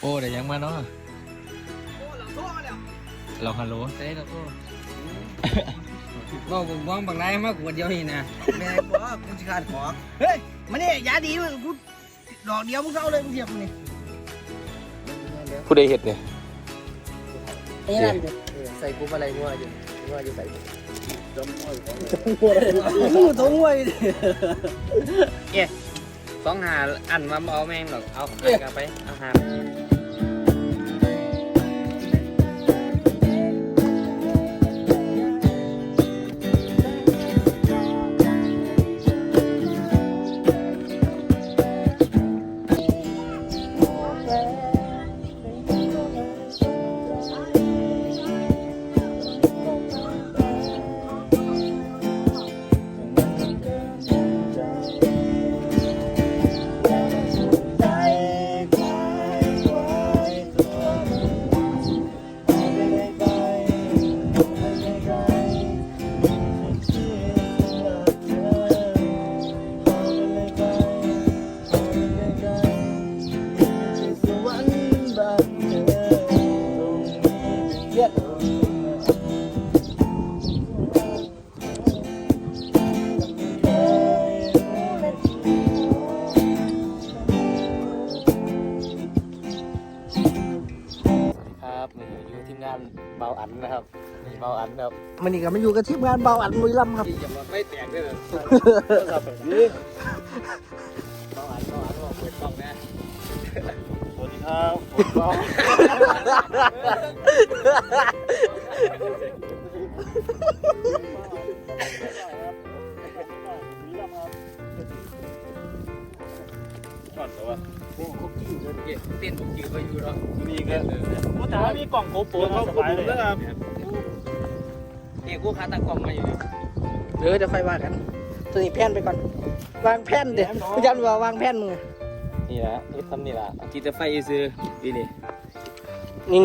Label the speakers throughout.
Speaker 1: โอ้แต่ยังมาเนาะ
Speaker 2: โอ้เราโทษแล้ว
Speaker 1: เราฮัลโหล
Speaker 2: เต้เราโทษบอกผมว่างบางไรมากกว่าเดียวนี่นะแม่บอกกูจะขาดของเฮ้ยมาเนี่ยยาดีมึงกูดอกเดียวมึงเข้าเลยมึงเทียบมึงนี่
Speaker 1: ผู้ใดเห็ดเนี่ย
Speaker 2: นี่นั่นดิใส่กูอะไรงัวอยู่งัวอยู่ใส่จมงัวตัวงัวดิ
Speaker 3: สองหาอันมาเอาแม่งหรอกเอาอันกลับไปเอาหา
Speaker 1: มันนี่
Speaker 2: ก็มาอยู่กับทีมงานเบาอัดมุยลำครับ
Speaker 3: ที่จะมาไม่แตกด้วยเหรอ
Speaker 1: ครับแบบนี้
Speaker 3: เบาอันเบาอันบอกเปิดกล้องนะ
Speaker 1: สวัสดีครับผมเบาก่อนแต่ว่า
Speaker 3: โอ้คุกกี้เดี๋ยวเต้นคุกกี้ไปอยู่หรอก
Speaker 1: มีก็
Speaker 4: แต่ว่ามีกล่องโกโปรสบายเลย
Speaker 1: นะครับ
Speaker 3: เฮ้ยกูค้าตั้งกล้องมาอยู่นี่
Speaker 2: เดี๋ยวเดี๋ยวค่อยว่ากัน ตัวนี้แผ่นไปก่อน วางแผ่นเดี๋ยวพี่จันว่าวางแผ่นมึงอะ
Speaker 1: นี่ละนี่ทำนี่ละ
Speaker 3: กินแต่ไฟซื้อดีนี่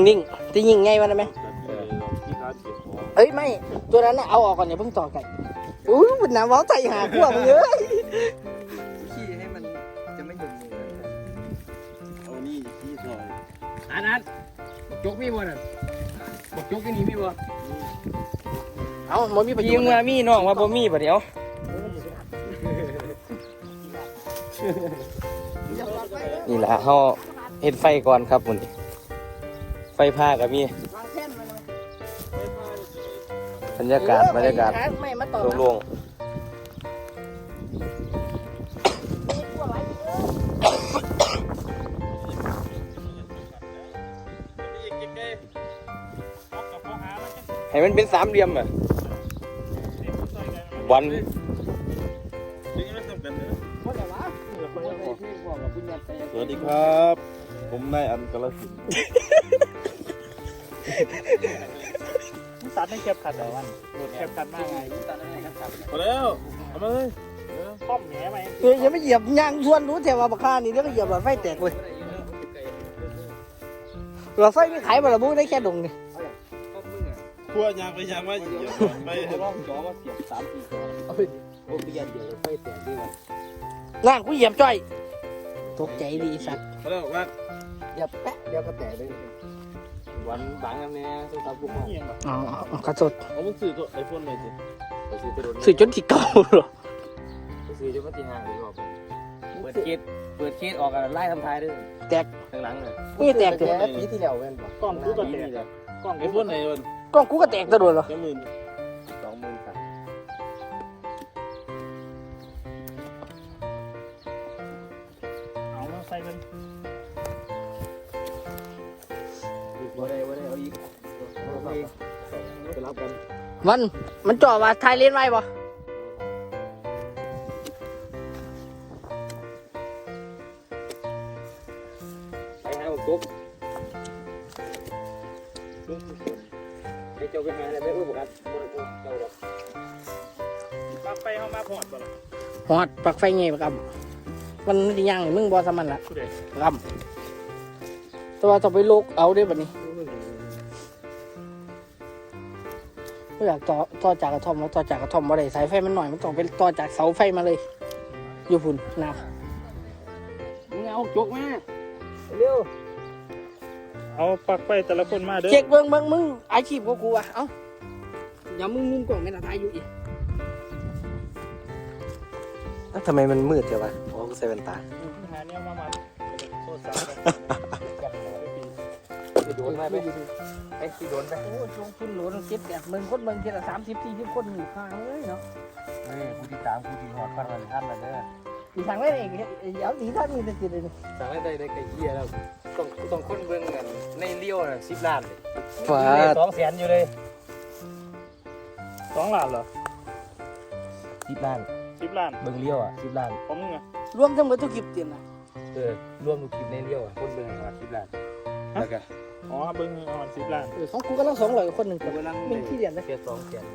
Speaker 2: นิ่งๆจะยิงไงวะนะไหม
Speaker 1: เออที่ค้าเก็บของ
Speaker 2: เอ้ยไม่ตัวนั้นน่ะเอาออกก่อนอย่าเพิ่งต่อไก่อู้ยบุญน้ำเว้าใจหาพวกมึงเอ้ย
Speaker 3: ขี้ให้มันจะไม่หยุดมือ
Speaker 1: เอานี่ที่ซอย
Speaker 3: อันนั้นบอกจกมีบ่น่ะบอกจกที่นี่มีบ่
Speaker 2: เอามันมีประโย
Speaker 3: ยิ
Speaker 2: ช
Speaker 3: ง
Speaker 2: น์
Speaker 3: มา
Speaker 2: นะ
Speaker 3: มีน้องว่าบ่มีบ่เดี๋ยว
Speaker 1: นี่แหละเขาเห็ดไฟก่อนครับมันไฟผ้ากับมี
Speaker 2: วางแผ่นมาหน่อย
Speaker 1: บรรยากาศบรรยากาศ
Speaker 2: ไม่มาต่อ
Speaker 1: โล่งๆให้มันเป็นสามเหลี่ยมอะ วัน
Speaker 4: สวัสดีครับ ผมนายอันกระสินสัตว์ไม่เก็บขัดแต่วันหมดเก็บขัดมากไง
Speaker 1: พอแล้วเอามาเลย
Speaker 4: ป้อมแหนไป
Speaker 2: เอ้ยอย่ามาเหยียบยางส่วนรู้แต่ว่าบักค่านี่เดี๋ยวก็เหยียบหลอดไฟแตกเลยหลอดไฟไม่ขายบ่ละบุ้งได้แค่ดงนี่
Speaker 4: พัวยางไปยางมาเหยียบไป
Speaker 3: ร้องจอว่าเสียบสามสี่จอโอ้ยเดียวเดียวไฟแตกดีกว่า
Speaker 2: ล่างกูเหยียบจ้อย ตกใจดีสัตว์
Speaker 4: พอแล้วว่า
Speaker 2: เหยียบแปะเดี๋ยวก็แตกเลย
Speaker 3: วันบางอันเนี้ยต้องตามกูมอง
Speaker 4: เงียบ
Speaker 2: อ๋อขอโทษ
Speaker 4: เอามึงซื้อตัวไอโฟนใหม่สิ
Speaker 3: ไปซื้อตัวโดน
Speaker 2: สื่อจนที่เก่าเหรอ
Speaker 3: ไปซื้อจนมาตีห้าดีกว่าเปิดเคสเปิดเคสออกกันไล่ทำทายด้วย
Speaker 2: แตก
Speaker 3: ข้างหลังเลย
Speaker 2: นี่แตกเถอะ
Speaker 3: ปีที่แล้วเว้นป่ะ
Speaker 4: กล้องกูก็แตกกล้องไอโฟนไหนมัน
Speaker 2: กล้องกูก็แตกตะโดนเหรอ
Speaker 4: แค่หมื่น
Speaker 3: สองหมื่นสาม
Speaker 4: เอามาใส่กัน
Speaker 3: บ่ได้บ่ได้เอาอีกไปรับกัน
Speaker 2: มัน มันจ่อว่าทายเลนไว้ป
Speaker 3: อด
Speaker 4: ปลั
Speaker 2: กไฟไงปะครับมันไม่ได้ย่างนี่มึงบอสมันละ
Speaker 4: กูเด็ก
Speaker 2: ครับแต่ว่าต้องไปโลกเอาได้แบบนี้ไม่อยากต่อต่อจากกระท่อมแล้วต่อจากกระท่อมมาได้สายไฟมันหน่อยมันต้องเป็นต่อจากเสาไฟมาเลย อยู่พุ่นนะ
Speaker 3: มึงเอาจุกมาเร็ว
Speaker 4: เอาปักไปแต่ละคนมาเด้อ
Speaker 2: เช็คเบิ่งเบิ่งมึงอาชีพของกูอะเอ้าอย่ามึงมุมกล่องแม่นตายอยู่อีก
Speaker 5: อ้าวทำไมมันมืดจังวะอ๋อกูใส่แว่นตา
Speaker 4: หาเนี่ยมามาโทษสาว
Speaker 3: สิโดนไหมไปไอ้สิโดนไป
Speaker 2: โอ้ลงทุนโหลดเก็บแบบมึงคนเบิ่งทีละสามสิบสี่สิบคนหนึ่งข้าเลยเนาะ
Speaker 3: เฮ้ยกูติดตามกูติดหอดพันวันท่านแล้วเด้อ
Speaker 2: อีทางได้เองเดี๋ยวสีท่านมีแต่สิเลย
Speaker 3: สั่งได้ได้ไก่เหี้ยแล้วต้องต้องคนเบิ่งกันในเลี้ยวน่ะ10ล้านเลย
Speaker 5: ฟ้า
Speaker 3: สองแสนอยู่เลย
Speaker 4: สองล้านเหรอ
Speaker 3: 10ล้าน
Speaker 4: สิบล้าน
Speaker 3: เบิ่งเลี้ยวอะ10ล้าน
Speaker 4: ของมึงอะ
Speaker 2: รวมทั้งหมดทุกคลิปเตรียมนะ
Speaker 3: เออรวมทุกคลิปในเลี้ยวอะคนเบิ่งประมาณ10ล้านแล้วก็
Speaker 4: อ๋อเบิ้งประมาณสิบล้าน
Speaker 2: เออของกูก็ต้องสองร้อยคนหนึ่ง
Speaker 3: กำลัง
Speaker 2: เป็นที่เรียนนะ
Speaker 3: เสียสองแสน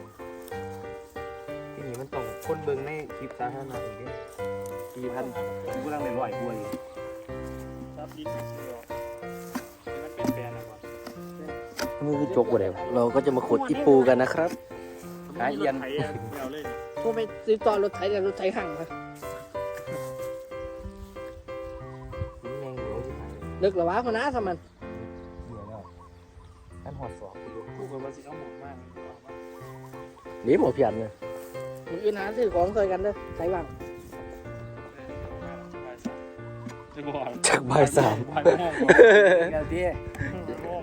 Speaker 3: ที่นี่มันต้องคนเบิ่งในคลิปสาธารณะอีกเด้สี่พันกูกำลังได้ร้อยกว่าอยู่
Speaker 4: ครับดีสิบสี่มันเป็นแฟนนะวะ
Speaker 5: มือคือจกบ่ได้วะเราก็จะมาขุดอีปูกันนะครับ
Speaker 3: หาเอียน
Speaker 4: ไถอะไม่เอาเลย
Speaker 2: โทรไปติดต่อรถไถแต่รถไถห่างมา
Speaker 3: นี่ยังเหลือที่ไหน
Speaker 2: เลิกแล้ววะคนน้าทำมัน
Speaker 3: เบื่อแล้วท่านหอดสอบกูดู
Speaker 4: กูกับว่าสิเอาหมดมาก
Speaker 5: นี่หมอเพียนเนี่ย
Speaker 2: มืออื่นหาซื้อของเคยกันเด้อไถว่าง
Speaker 4: จะบอก
Speaker 5: จากบ่ายสาม
Speaker 4: บ่ายโมง
Speaker 3: เดี๋ยวที่
Speaker 4: โมง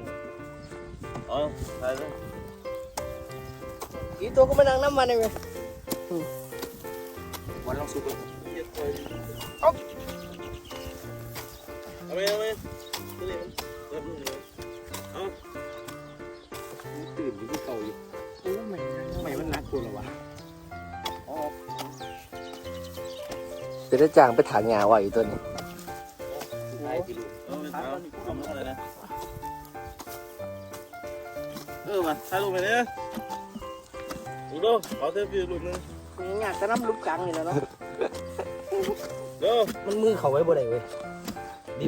Speaker 1: เอาใช่เลย
Speaker 2: อีตัวก็มานั่งน้ำมันเอง
Speaker 3: วันลองซุปเลย
Speaker 1: เอาไปเอาไปนี่มันเริ่มเลย
Speaker 3: ตื่นอยู่ที่เก่าอยู่
Speaker 2: โอ้ไม่
Speaker 3: ทำไมมันนักกูเหรอวะ
Speaker 5: จะได้จ้างไปถางหญ้าไว้อีกตัวนี้
Speaker 3: สุดท้ายที่ดู
Speaker 1: เอาไปเอาเอามาอะไรนะเออมาถ่ายรูปไปเนี่ย ดูดูขอเทปวิวรูปนึง
Speaker 2: งานจะน้ำลุกกลางนี่แหล้วเนาะ
Speaker 1: เดี๋ยว
Speaker 3: มันมือเขาไว้บ่ได้เว้ยดิ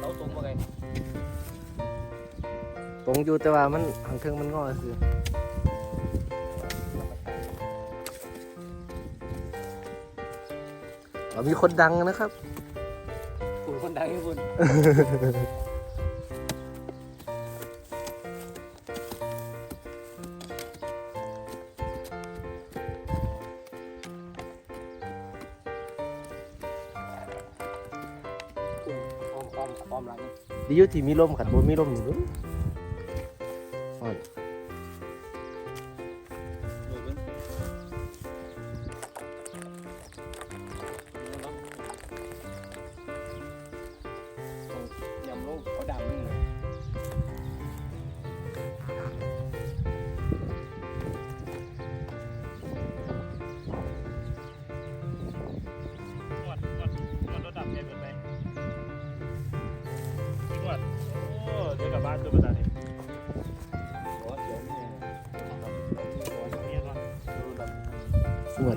Speaker 3: เราตรงมาไง
Speaker 5: ตรงอยู่แต่ว่ามันทางเทิงมันงอคือเอามีคนดังนะครับ
Speaker 3: คุณคนดัง ให้คุณ
Speaker 5: ดีอยู่ที่มีลมขันบ่มีลมอยู่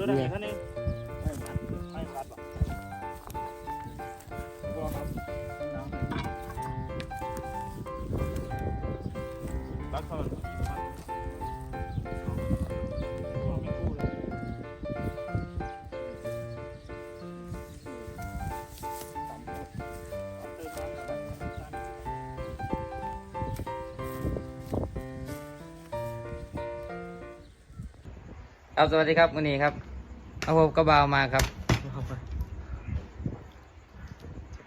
Speaker 5: สวด
Speaker 4: รถดับ
Speaker 5: เนี่
Speaker 4: อี
Speaker 5: ย
Speaker 4: กท่านนึงไม่พัดไม่พัดหรอกบัวครับ
Speaker 1: รักเขา
Speaker 6: ครับสวัสดีครับวันนี้ครับ เอาผมกระบาวมาครับ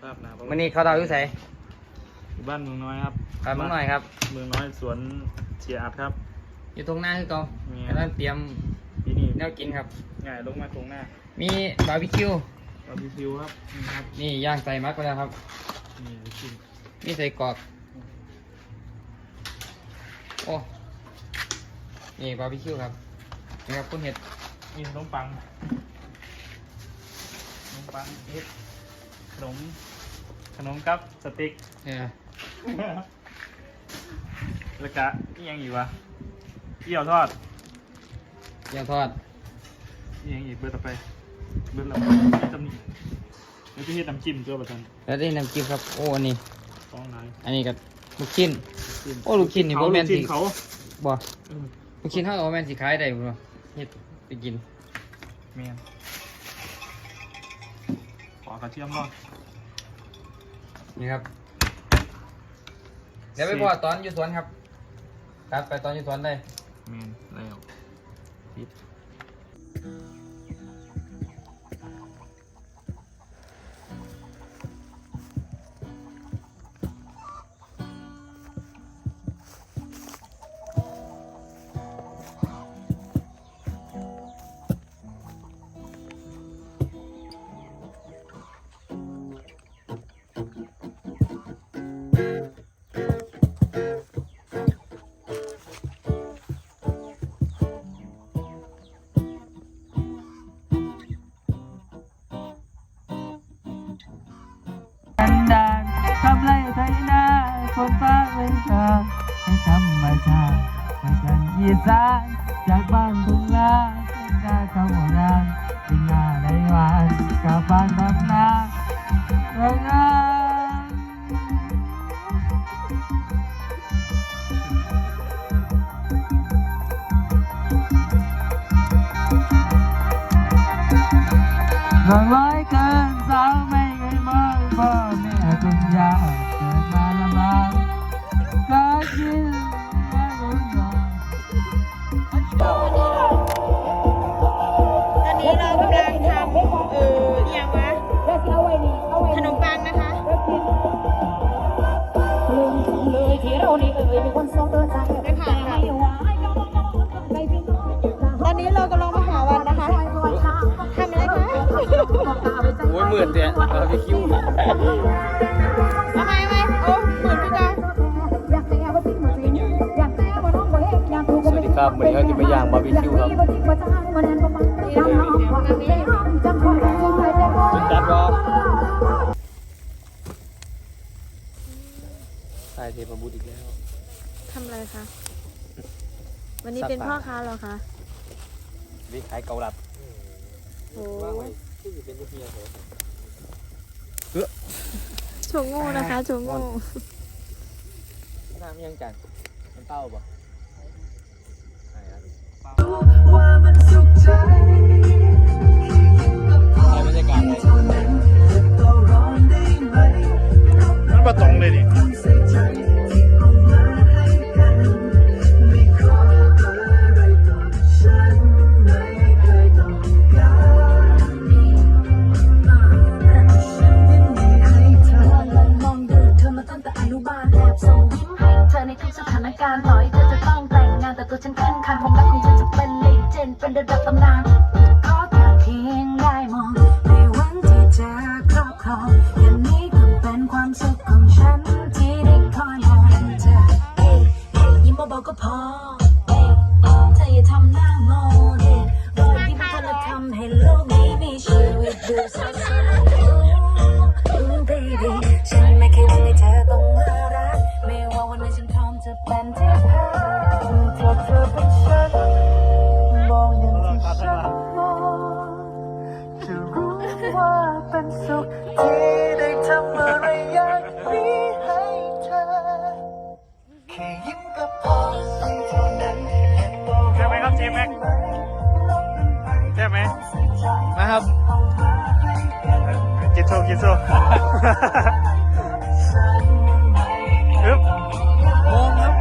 Speaker 4: ภาพหนา
Speaker 6: วันนี้เขาดาวอยุ่ใส
Speaker 4: บ้านเมืองน้อยครับ
Speaker 6: ครับมึงหน่อยครับ
Speaker 4: เมืองน้อยสวนเชียร์อัดครับ
Speaker 6: อยู่ตรงหน้าคือเก่า
Speaker 4: มี
Speaker 6: กำลังเตรียม
Speaker 4: ที่นี่
Speaker 6: แนวกินครับ
Speaker 4: ง่ายลงมาตรงหน้า
Speaker 6: มีบาร์บีคิว
Speaker 4: บาร์บีคิวครับนี่ครับ
Speaker 6: นี่ย่างใส่มักไปแล้วครับ
Speaker 4: นี่กิน
Speaker 6: มีใส่กรอกโอ้นี่บาร์บีคิวครับนี่ครับคุณเห็ด
Speaker 4: มีขนมปังขนมปังเอ็ดขนมขนมกับสติ๊ก
Speaker 6: เนี่ย
Speaker 4: แล้วก็นี่ยังอีกวะเกี่ยวทอด
Speaker 6: ย่างทอด
Speaker 4: นี่ยังอีกเบิร์ดเอาไป เบิร์ดเราไม่ตำหนิแล้วจะเฮ็ดน้ำจิ้มตัวประชัน
Speaker 6: แล้วได้น้ำจิ้มครับโอ้อันนี้
Speaker 4: สองนาย
Speaker 6: อันนี้กับลูกชิ้น
Speaker 4: จิ้ม
Speaker 6: โอ้ลูกชิ้นนี่บ่แม่นสิ
Speaker 4: ลูกชิ้เขา
Speaker 6: บ่
Speaker 4: เออ
Speaker 6: ลูกชิ้นเท่ากับว่าแม่นสิขายได้บ่เฮ็ด ไปกิน
Speaker 4: เมียนขอกระเทียมรอด
Speaker 6: นี่ครับ เดี๋ยวไปพอตอนอยู่สวนครับครับไปตอนอยู่สวนได้
Speaker 4: เมียนแล้ว
Speaker 7: กัน คนฟ้าไม่เจอให้ธรรมชาติไปกันอีสานจากบ้านทุ่งนาได้เข้าหัวงานเป็นงานในวันกับบ้านทำนาเรื่องงานหนึ่งร้อยเกิน
Speaker 8: ขนมปังนะคะ
Speaker 9: เลยที่เรานี่เอ่ยเป็นคนสองเดินทาง
Speaker 8: ไม่ผ่านค่ะตอนนี้เรากำลังมาหาวันนะคะทำอะไรคะ
Speaker 3: โอ้ยหมื่นเดียบาร์บีคิว
Speaker 8: ทำไมไหมโอ้หมือนพี่กา
Speaker 3: สวัสดีครับวันนี้เราจะไปย่างบาร์บีคิวครับ เทพบุตรอีกแล้ว
Speaker 8: ทำอะไรคะ วันนี้เป็นพ่อค้าเหรอคะ
Speaker 3: วิขายเกาลัด
Speaker 8: โอ้
Speaker 3: ว่างไว้ที่จะเป็นลูกเมียเหรอ
Speaker 8: โชว์โง่นะคะโชว์โง่
Speaker 3: น้ำยังจันมันเต้าปะใช่ครับใช่บรรยากาศเลย
Speaker 4: ประตรงเลยนี่
Speaker 9: มองดูเธอมาตั้งแต่อนุบาลแอบส่งยิ้มให้เธอจะต้องแต่งงานแต่ตัวฉันขึ้นคันผมรักของเธอจะเป็นเลเจนด์เป็นระดับตำนาน มาครับกิ
Speaker 4: นโซกินโซอึ๊บ
Speaker 3: โมงครับ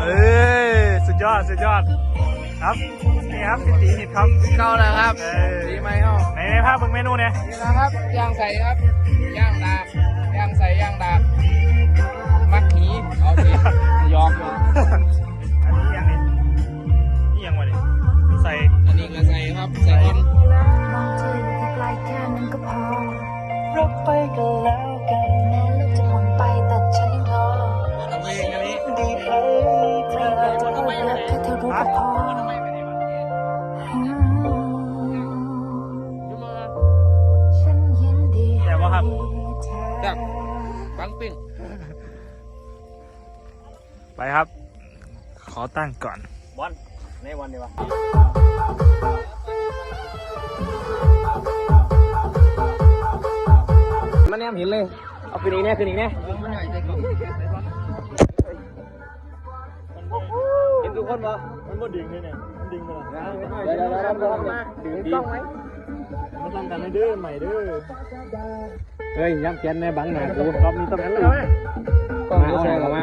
Speaker 4: เอ้ยสุดยอดสุดยอด ครับนี่ครับพี่ตีหิดครับ
Speaker 3: เข้าแล้วครับ
Speaker 4: เออ
Speaker 3: ดีไหมเข้า
Speaker 4: ในในภาพมึงเมนูเนี่ย
Speaker 3: นี่นะครับย่างใส่ครับย่างดาบย่างใส่ย่างดาบ
Speaker 7: ไป
Speaker 9: ครั
Speaker 4: บ ขอตั้งก่อน
Speaker 10: วันในวันดีวะ
Speaker 3: มันแนมหินเลย เอาคืนอีกแน่คืนอีกแน่เห็นทุกคนปะ
Speaker 4: มันก็ดิ่งเลยเนี่ย
Speaker 3: มันดิ่ง
Speaker 5: เลยเดี๋ยวเราลองดี๋ยวดึงต้องไหม
Speaker 3: มันต้องกันเด้อใหม่ดื้อ
Speaker 5: เฮ้ยย้ำแขียนในบังหนาดู
Speaker 3: รอบนี้ต้องกันเลย
Speaker 5: ก็มาเอาใส่อ
Speaker 3: อก
Speaker 8: มา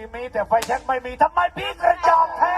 Speaker 11: มีมีแต่ไฟแช็กไม่มีทำไมพี่กระจอกแท้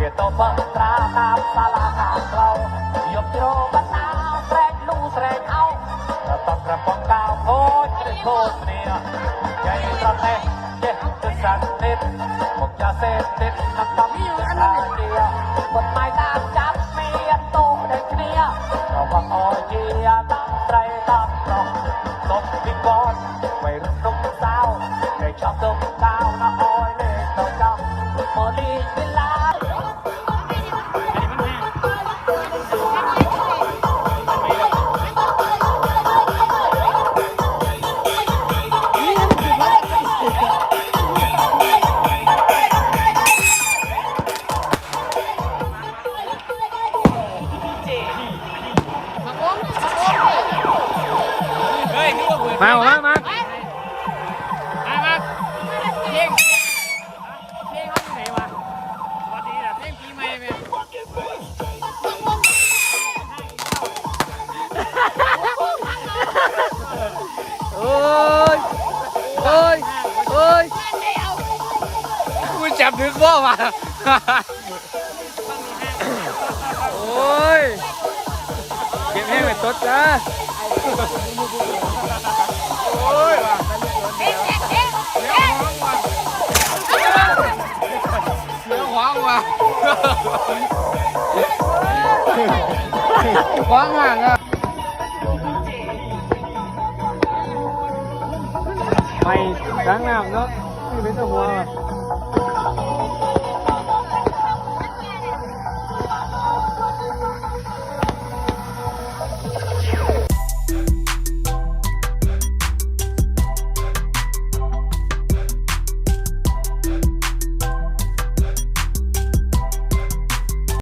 Speaker 11: ជាតបត្រាតាមសាលាខាងក្រៅយកជ្រោបណ្ណាស្រែកលូស្រែកអោតបក្រពកកៅហូចទៅហូចគ្នាចៃប្រទេសចេះទៅសាន់ទេមកចាសេទេអត់បំយូអាននេះបុតម៉ៃតាមចាប់មានតោដូចគ្នារបស់អជាតាមត្រៃតាមប្រុសតបពីកូនវៃរុកសាវតែចាប់ទៅកៅណាអោយលេតទៅកៅមកលីវិឡា หวางห่างอะไปล้างน้ำเนาะไม่เป็
Speaker 5: นตัว